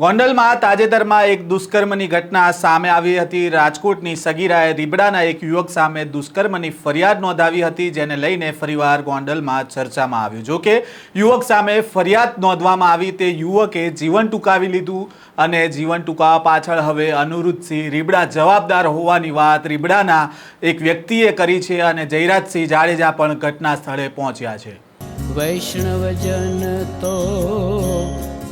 ગોંડલમાં તાજેતરમાં એક દુષ્કર્મની ઘટના સામે આવી હતી. રાજકોટની સગીરાએ રીબડાના એક યુવક સામે દુષ્કર્મની ફરિયાદ નોંધાવી હતી, જેને લઈને ફરીવાર ગોંડલમાં ચર્ચામાં આવ્યું. જો કે, યુવક સામે ફરિયાદ નોંધવામાં આવી તે યુવકે જીવન ટૂંકાવી લીધું અને જીવન ટૂંકાવા પાછળ હવે અનુરુદ્ધસિંહ રીબડા જવાબદાર હોવાની વાત રીબડાના એક વ્યક્તિએ કરી છે અને જયરાજસિંહ જાડેજા પણ ઘટના સ્થળે પહોંચ્યા છે. વૈષ્ણવજન તો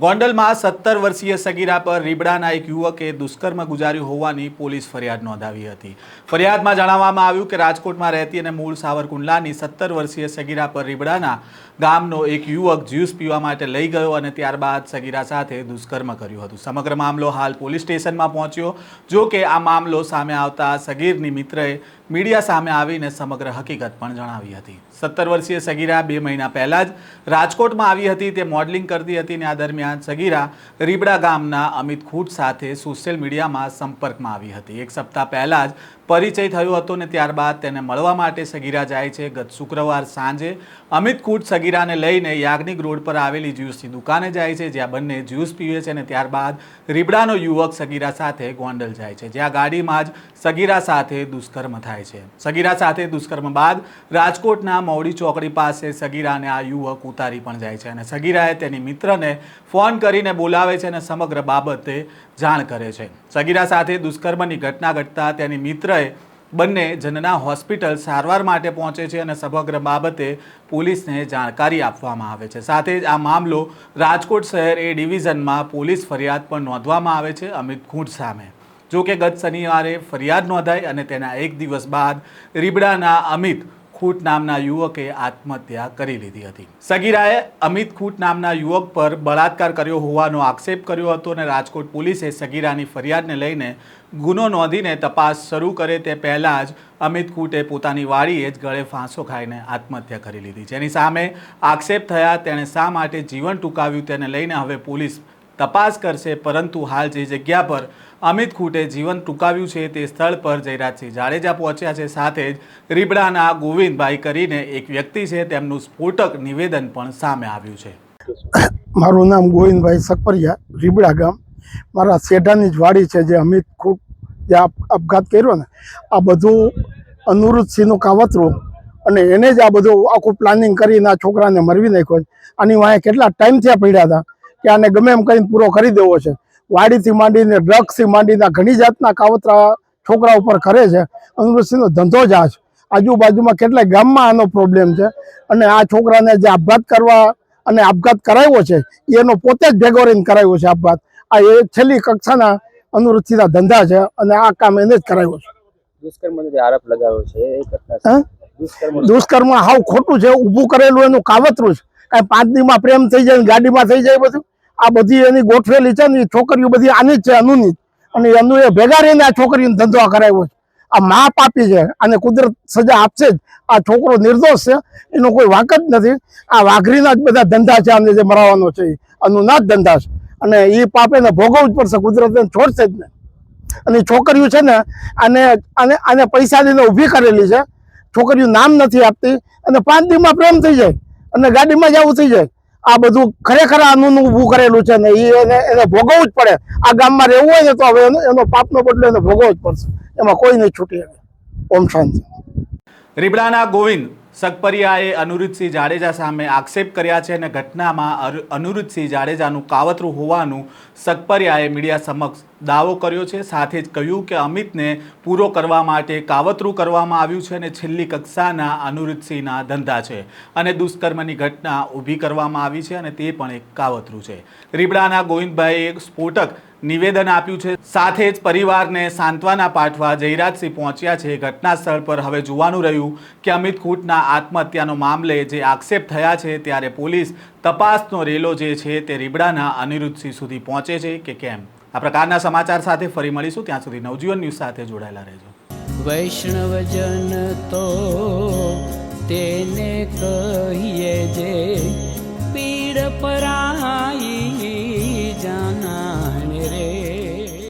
ગોંડલમાં સત્તર વર્ષીય સગીરા પર રીબડાના એક યુવકે દુષ્કર્મ ગુજાર્યું હોવાની પોલીસ ફરિયાદ નોંધાવી હતી. ફરિયાદમાં જણાવવામાં આવ્યું કે રાજકોટમાં રહેતી અને મૂળ સાવરકુંડલાની સત્તર વર્ષીય સગીરા પર રીબડાના ગામનો એક યુવક જ્યુસ પીવા માટે લઈ ગયો અને ત્યારબાદ સગીરા સાથે દુષ્કર્મ કર્યું હતું. સમગ્ર મામલો હાલ પોલીસ સ્ટેશનમાં પહોંચ્યો. જો કે આ મામલો સામે આવતા સગીરની મિત્રએ મીડિયા સામે આવીને સમગ્ર હકીકત પણ જણાવી હતી. સત્તર વર્ષીય સગીરા બે મહિના પહેલાં જ રાજકોટમાં આવી હતી. તે મોડલિંગ કરતી હતી અને આ દરમિયાન સગીરા રીબડા ગામના અમિત ખૂટ સાથે સોશિયલ મીડિયામાં સંપર્કમાં આવી હતી. એક સપ્તાહ પહેલાં જ પરિચય થયો હતો ને ત્યારબાદ તેને મળવા માટે સગીરા જાય છે. ગત શુક્રવાર સાંજે અમિત ખૂટ સગીરાને લઈને યાજ્ઞિક રોડ પર આવેલી જ્યુસની દુકાને જાય છે, જ્યાં બંને જ્યુસ પીવે છે અને ત્યારબાદ રીબડાનો યુવક સગીરા સાથે ગોંડલ જાય છે. જ્યાં ગાડીમાં જ સગીરા સાથે દુષ્કર્મ થાય છે. સગીરા સાથે દુષ્કર્મ બાદ રાજકોટના મૌડી ચોકડી પાસે સગીરાને આ યુવક ઉતારી પણ જાય છે અને સગીરાએ તેની મિત્રને ફોન કરીને બોલાવે છે અને સમગ્ર બાબતે જાણ કરે છે. સગીરા સાથે દુષ્કર્મની ઘટના ઘટતા તેની મિત્રએ બંને જનના હોસ્પિટલ સારવાર માટે પહોંચે છે અને સમગ્ર બાબતે પોલીસને જાણકારી આપવામાં આવે છે. સાથે જ આ મામલો રાજકોટ શહેર એ ડિવિઝનમાં પોલીસ ફરિયાદ પણ નોંધવામાં આવે છે અમિત ખૂંટ સામે. જો કે ગત શનિવારે ફરિયાદ નોંધાઈ અને તેના એક દિવસ બાદ રીબડાના અમિત ખૂટ નામના યુવકે આત્મહત્યા કરી લીધી હતી. સગીરાએ અમિત ખૂટ નામના યુવક પર બળાત્કાર કર્યો હોવાનો આક્ષેપ કર્યો હતો અને રાજકોટ પોલીસે સગીરાની ફરિયાદને લઈને ગુનો નોંધીને તપાસ શરૂ કરે તે પહેલાં જ અમિત ખૂટે પોતાની વાડીએ જ ગળે ફાંસો ખાઈને આત્મહત્યા કરી લીધી. જેની સામે આક્ષેપ થયા તેણે શા માટે જીવન ટૂંકાવ્યું તેને લઈને હવે પોલીસ તપાસ કરશે, પરંતુ હાલ જે જગ્યા પર અમિત ખૂટે જીવન ટૂંકાવ્યું છે તે સ્થળ પર જયરાજસિંહ જાડેજા પહોંચ્યા છે. સાથે જ રીબડાના ગોવિંદભાઈ કરીને એક વ્યક્તિ છે, તેમનું સ્ફોટક નિવેદન પણ સામે આવ્યું છે. મારું નામ ગોવિંદભાઈ સકપરિયા, રીબડા ગામ. મારા શેઢાની જ વાડી છે જે અમિત ખૂટ જે આપઘાત કર્યો ને, આ બધું અનુરુદ્ધસિંહનું કાવતરું અને એને જ આ બધું આખું પ્લાનિંગ કરીને આ છોકરાને મરવી નાખ્યો આની વાંહે કેટલા ટાઈમથી આ પડ્યા હતા? કે આને ગમે એમ કરીને પૂરો કરી દેવો છે. વાડીથી માંડીને ડ્રગ્સથી માંડીને ઘણી જાતના કાવતરા છોકરા ઉપર કરે છે. અનુરુદ્ધસિંહનો ધંધો જ આ છે. આજુબાજુમાં કેટલાય ગામમાં આનો પ્રોબ્લેમ છે. અને આ છોકરાને જે આપઘાત કરવા અને આપઘાત કરાવ્યો છે એનો પોતે જ ભેગો રહીને કરાવ્યો છે આપઘાત. આ એ છેલ્લી કક્ષાના અનુવૃત્તિના ધંધા છે અને આ કામ એને જ કરાવ્યો છે. દુષ્કર્મનો જે આરોપ લગાવ્યો છે એ હા? દુષ્કર્મ દુષ્કર્મ હાવ ખોટું છે ઊભું કરેલું એનું કાવતરું છે. કાંઈ પાંચ દીમાં પ્રેમ થઈ જાય ગાડીમાં થઈ જાય બધું. આ બધી એની ગોઠવેલી છે ને એ છોકરીઓ બધી આની જ છે અનુની. અને એનું એ ભેગા રહીને આ છોકરીને ધંધો કરાવ્યો છે. આ મા પાપી છે અને કુદરત સજા આપશે જ. આ છોકરો નિર્દોષ છે. એનો કોઈ વાંક જ નથી. આ વાઘરીના જ બધા ધંધા છે આને જે મરાવવાનો છે અનુના જ ધંધા છે. અને એ પાપ એને ભોગવવું જ પડશે. કુદરત એને છોડશે જ ને. અને છોકરીઓ છે ને આને આને આને પૈસા લઈને ઊભી કરેલી છે. છોકરીઓ નામ નથી આપતી. અને પાંચ દિવસમાં પ્રેમ થઈ જાય. અને ગાડીમાં જ આવું થઈ જાય. આ બધું ખરેખર આનું ઊભું કરેલું છે ને એને એને ભોગવવું જ પડે. આ ગામમાં રહેવું હોય ને તો હવે એનો પાપનો બદલો એને ભોગવવો જ પડશે. એમાં કોઈ નહીં છૂટી આવે ઓમ શાંતિ. રીબડાના ગોવિંદ સગપરિયાએ અનુરુદ્ધસિંહ જાડેજા સામે આક્ષેપ કર્યા છે અને ઘટનામાં અનુરુદ્ધસિંહ જાડેજાનું કાવતરું હોવાનું સગપરિયાએ મીડિયા સમક્ષ દાવો કર્યો છે. સાથે જ કહ્યું કે અમિતને પૂરો કરવા માટે કાવતરું કરવામાં આવ્યું છે અને છેલ્લી કક્ષાના અનુરુદ્ધસિંહના ધંધા છે અને દુષ્કર્મની ઘટના ઊભી કરવામાં આવી છે અને તે પણ એક કાવતરું છે. રીબડાના ગોવિંદભાઈએ એક સ્ફોટક નિવેદન આપ્યું છે. સાથે જ પરિવારને સાંત્વના પાઠવા જયરાજસિંહ પહોંચ્યા છે. ઘટના સ્થળ પર હવે જોવાનું રહ્યું કે અમિત ખૂટના આત્મહત્યાનો મામલે જે આક્ષેપ થયા છે ત્યારે પોલીસ તપાસનો રેલો જે છે તે રીબડાના અનિરુદ્ધસિંહ સુધી પહોંચે છે કે કેમ? આ પ્રકારના સમાચાર સાથે ફરી મળીશું. ત્યાં સુધી નવજીવન ન્યૂઝ સાથે જોડાયેલા રહેજો. વૈષ્ણવજન તો તેને કહીએ જે પીડ પરાઈ